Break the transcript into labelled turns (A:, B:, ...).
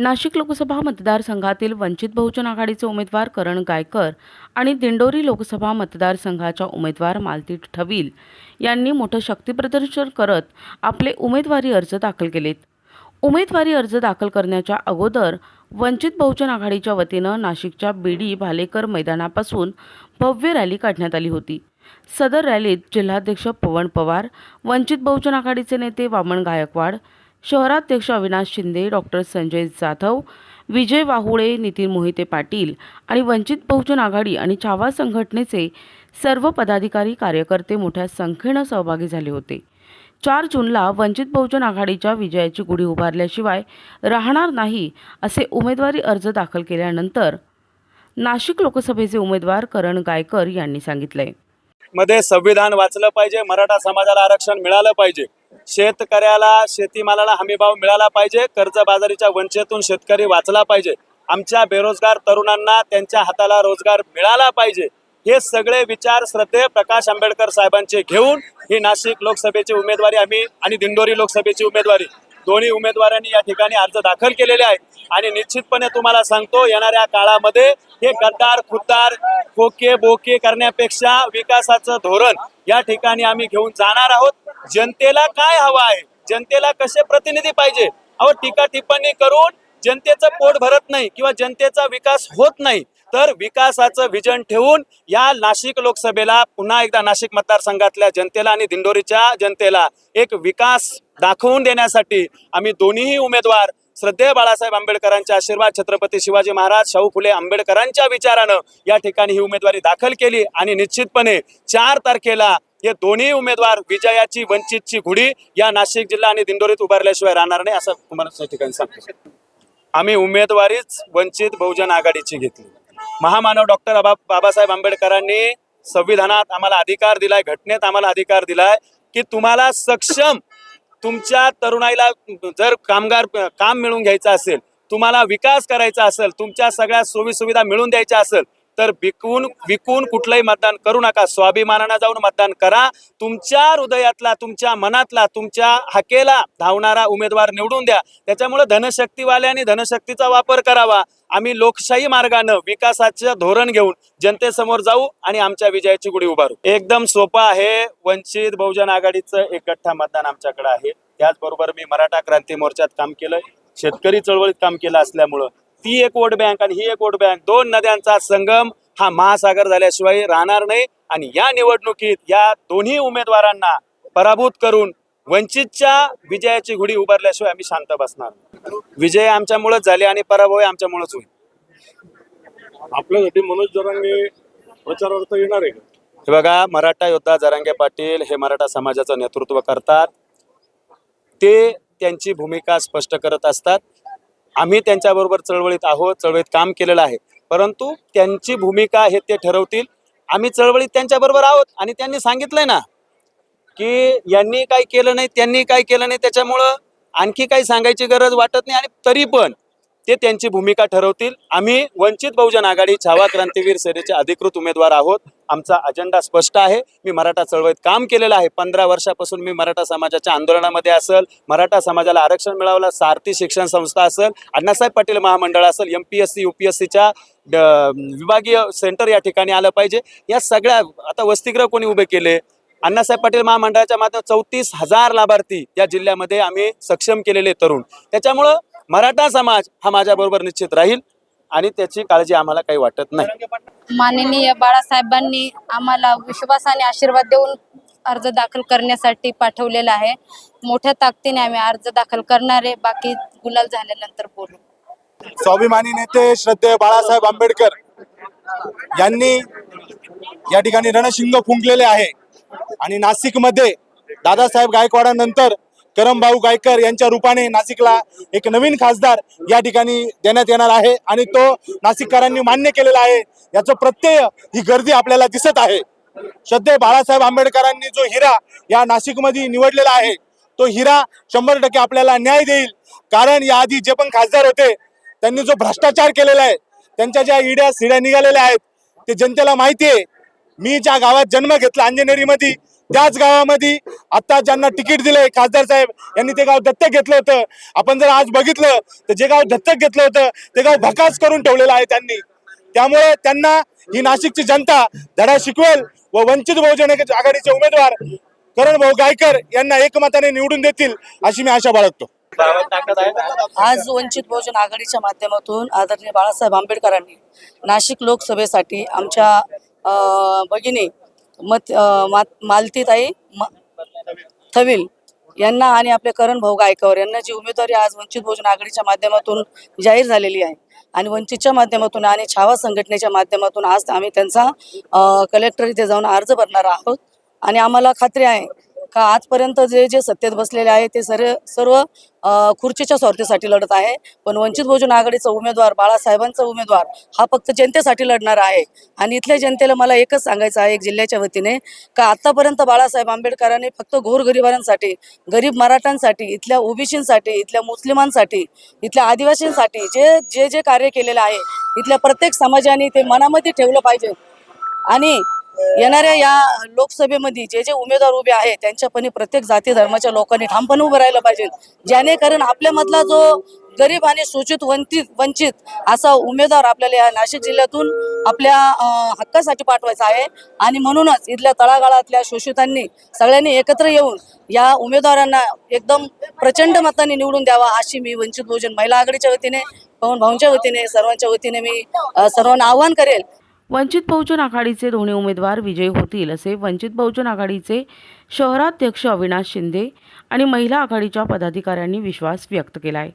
A: नाशिक लोकसभा मतदारसंघातील वंचित बहुजन आघाडीचे उमेदवार करण गायकर आणि दिंडोरी लोकसभा मतदारसंघाच्या उमेदवार मालती ठवील यांनी मोठं शक्तीप्रदर्शन करत आपले उमेदवारी अर्ज दाखल केलेत. उमेदवारी अर्ज दाखल करण्याच्या अगोदर वंचित बहुजन आघाडीच्या वतीनं नाशिकच्या बीडी भालेकर मैदानापासून भव्य रॅली काढण्यात आली होती. सदर रॅलीत जिल्हाध्यक्ष पवन पवार वंचित बहुजन आघाडीचे नेते वामन गायकवाड शहराध्यक्ष अविनाश शिंदे डॉक्टर संजय जाधव विजय वाहुळे नितीन मोहिते पाटील आणि वंचित बहुजन आघाडी आणि छावा संघटनेचे सर्व पदाधिकारी कार्यकर्ते मोठ्या संख्येनं सहभागी झाले होते. चार जूनला वंचित बहुजन आघाडीच्या विजयाची गुढी उभारल्याशिवाय राहणार नाही असे उमेदवारी अर्ज दाखल केल्यानंतर नाशिक लोकसभेचे उमेदवार करण गायकर यांनी सांगितलंय.
B: मध्ये संविधान वाचलं पाहिजे मराठा समाजाला आरक्षण मिळालं पाहिजे. शेतकऱ्याला शेतीमालाला हमीभाव मिळाला पाहिजे. कर्जबाजारीच्या वंचेतून शेतकरी वाचला पाहिजे. आमच्या बेरोजगार तरुणांना त्यांच्या हाताला रोजगार मिळाला पाहिजे. हे सगळे विचार श्रद्धे प्रकाश आंबेडकर साहेबांचे घेऊन ही नाशिक लोकसभेची उमेदवारी आम्ही आणि दिंडोरी लोकसभेची उमेदवारी. दोन्ही उमेदवारांनी या ठिकाणी अर्ज दाखल केलेले आहेत. आणि निश्चितपणे तुम्हाला सांगतो येणाऱ्या काळामध्ये हे गद्दार खुद्दार खोके बोके करण्यापेक्षा विकासाचं धोरण या ठिकाणी आम्ही घेऊन जाणार आहोत. जनतेला काय हवं आहे? जनतेला कसे प्रतिनिधी पाहिजे? अहो टीका टिप्पणी करून जनतेचं पोट भरत नाही किंवा जनतेचा विकास होत नाही. तर विकासाचं विजन ठेवून या नाशिक लोकसभेला पुन्हा एकदा नाशिक मतदारसंघातल्या जनतेला आणि दिंडोरीच्या जनतेला एक विकास दाखवून देण्यासाठी आम्ही दोन्हीही उमेदवार श्रद्धेय बाळासाहेब आंबेडकरांच्या आशीर्वाद छत्रपती शिवाजी महाराज शाहू फुले आंबेडकरांच्या विचारानं या ठिकाणी ही उमेदवारी दाखल केली आणि निश्चितपणे चार तारखेला हे दोन्ही उमेदवार विजयाची वंचितची घुडी या नाशिक जिल्हा आणि दिंडोरीत उभारल्याशिवाय राहणार नाही असं तुम्हाला ठिकाणी सांगतो. आम्ही उमेदवारीच वंचित बहुजन आघाडीची घेतली. महामानव डॉक्टर बाबा बाबासाहेब आंबेडकरांनी संविधानात आम्हाला अधिकार दिलाय घटनेत आम्हाला अधिकार दिलाय की तुम्हाला सक्षम तुमच्या तरुणाईला जर कामगार काम मिळवून घ्यायचं असेल तुम्हाला विकास करायचा असेल तुमच्या सगळ्या सोयी सुविधा मिळवून द्यायच्या असेल तर विकून विकून कुठलंही मतदान करू नका. स्वाभिमानानं जाऊन मतदान करा. तुमच्या हृदयातला तुमच्या मनातला तुमच्या हाकेला धावणारा उमेदवार निवडून द्या. त्याच्यामुळे धनशक्तीवाल्यांनी धनशक्तीचा वापर करावा. आम्ही लोकशाही मार्गानं विकासाचं धोरण घेऊन जनतेसमोर जाऊ आणि आमच्या विजयाची गुढी उभारू. एकदम सोपं आहे. वंचित बहुजन आघाडीचं एक गठ्ठा मतदान आमच्याकडे आहे. त्याचबरोबर मी मराठा क्रांती मोर्चात काम केलंय. शेतकरी चळवळीत काम केलं असल्यामुळं. ती एक वोट बँक आणि ही एक वोट बँक. दोन नद्यांचा संगम हा महासागर झाल्याशिवाय राहणार नाही. आणि या निवडणुकीत या दोन्ही उमेदवारांना पराभूत करून वंचितच्या विजयाची घुडी उभारल्याशिवाय आम्ही शांत बसणार. विजय आमच्यामुळेच झाले आणि पराभव आमच्यामुळेच होईल.
C: आपल्यासाठी मनोज जरांगे प्रचारार्थ येणार आहे
B: हे बघा मराठा योद्धा जरांगे पाटील हे मराठा समाजाचं नेतृत्व करतात. ते त्यांची भूमिका स्पष्ट करत असतात. आम्ही त्यांच्याबरोबर चळवळीत आहोत चळवळीत काम केलेलं आहे. परंतु त्यांची भूमिका हे ते ठरवतील. आम्ही चळवळीत त्यांच्याबरोबर आहोत आणि त्यांनी सांगितलंय ना की यांनी काही केलं नाही त्यांनी काय केलं नाही त्याच्यामुळं आणखी काही सांगायची गरज वाटत नाही आणि तरी पण ते त्यांची भूमिका ठरवतील. आम्ही वंचित बहुजन आघाडी छावा क्रांतीवीर सेनेचे अधिकृत उमेदवार आहोत. आमचा अजेंडा स्पष्ट आहे. मी मराठा चळवळीत काम केलेलं आहे. पंधरा वर्षापासून मी मराठा समाजाच्या आंदोलनामध्ये असेल. मराठा समाजाला आरक्षण मिळावलं सारथी शिक्षण संस्था असेल. अण्णासाहेब पाटील महामंडळ असेल. M P S C U P S सीच्या विभागीय सेंटर या ठिकाणी आलं पाहिजे. या सगळ्या आता वसतिगृह कोणी उभे केले? अण्णासाहेब पाटील महामंडळाच्या माध्यमात चौतीस हजार लाभार्थी या जिल्ह्यामध्ये आम्ही सक्षम केलेले तरुण. त्याच्यामुळं मराठा समाज हा माझ्याबरोबर निश्चित राहील आणि त्याची काळजी आम्हाला काही वाटत नाही.
D: माननीय बाळासाहेबांनी आम्हाला विश्वासाने आशीर्वाद देऊन अर्ज दाखल करण्यासाठी पाठवलेला आहे. मोठ्या ताकदीने आम्ही अर्ज दाखल करणार आहे. बाकी गुलाल झाल्यानंतर बोलू.
E: स्वाभिमानी नेते श्रद्धेय बाळासाहेब आंबेडकर यांनी या ठिकाणी रणशिंग फुंकलेले आहे. आणि नाशिकमध्ये दादासाहेब गायकवाडानंतर करमभाऊ गायकर यांच्या रूपाने नाशिकला एक नवीन खासदार या ठिकाणी देण्यात येणार आहे आणि तो नाशिककरांनी मान्य केलेला आहे. याचं प्रत्यय ही गर्दी आपल्याला दिसत आहे. श्रद्धे बाळासाहेब आंबेडकरांनी जो हिरा या नाशिकमध्ये निवडलेला आहे तो हिरा शंभर टक्के आपल्याला न्याय देईल. कारण याआधी जे पण खासदार होते त्यांनी जो भ्रष्टाचार केलेला आहे त्यांच्या ज्या इड्या सिड्या निघालेल्या आहेत ते जनतेला माहिती आहे. मी ज्या गावात जन्म घेतला अंजनेरीमध्ये त्याच गावामध्ये आता ज्यांना तिकीट दिलंय खासदार साहेब यांनी ते गाव दत्तक घेतलं होतं. आपण जर आज बघितलं तर जे गाव दत्तक घेतलं होतं ते गाव भकास करून ठेवलेलं आहे त्यांनी. त्यामुळे त्यांना ही नाशिकची जनता धडा शिकवेल व वंचित बहुजन आघाडीचे उमेदवार करण भाऊ गायकर यांना एकमताने निवडून देतील अशी मी आशा बाळगतो.
F: आज वंचित बहुजन आघाडीच्या माध्यमातून आदरणीय बाळासाहेब आंबेडकरांनी नाशिक लोकसभेसाठी आमच्या भगिनी मत मा- मालतीताई म- थविल यांना आणि आपले करण भाऊ गायकवाड यांना जी उमेदवारी आज वंचित बहुजन आघाडीच्या माध्यमातून जाहीर झालेली आहे आणि वंचितच्या माध्यमातून आणि छावा संघटनेच्या माध्यमातून आज आम्ही त्यांचा कलेक्टर इथे जाऊन अर्ज भरणार आहोत. आणि आम्हाला खात्री आहे का आजपर्यंत जे जे सत्तेत बसलेले आहे ते सर्व सर्व खुर्चीच्या स्वार्थीसाठी लढत आहे. पण वंचित बहुजन आघाडीचा उमेदवार बाळासाहेबांचा उमेदवार हा फक्त जनतेसाठी लढणार आहे. आणि इथल्या जनतेला मला एकच सांगायचं आहे एक जिल्ह्याच्या वतीने का आतापर्यंत बाळासाहेब आंबेडकरांनी फक्त गोरगरिबांसाठी गरीब मराठ्यांसाठी इथल्या ओबीसींसाठी इथल्या मुस्लिमांसाठी इथल्या आदिवासींसाठी जे जे जे कार्य केलेलं आहे इथल्या प्रत्येक समाजाने ते मनामध्ये ठेवलं पाहिजे. आणि येणाऱ्या या लोकसभेमध्ये जे जे उमेदवार उभे आहेत त्यांच्यापणे प्रत्येक जाती धर्माच्या लोकांनी ठामपणे उभं राहिलं पाहिजे. जेणेकरून आपल्यामधला जो गरीब आणि सूचित वंचित वंचित असा उमेदवार आपल्याला या नाशिक जिल्ह्यातून आपल्या हक्कासाठी पाठवायचा आहे. आणि म्हणूनच इथल्या तळागाळातल्या शोषितांनी सगळ्यांनी एकत्र येऊन या उमेदवारांना एकदम प्रचंड मताने निवडून द्यावा अशी मी वंचित बहुजन महिला आघाडीच्या वतीने पवन भाऊंच्या वतीने सर्वांच्या वतीने मी सर्वांना आव्हान करेल.
A: वंचित बहुजन आघाडीचे दोन्ही उमेदवार विजयी होतील असे वंचित बहुजन आघाडीचे शहराध्यक्ष अविनाश शिंदे आणि महिला आघाडीच्या पदाधिकाऱ्यांनी विश्वास व्यक्त केला आहे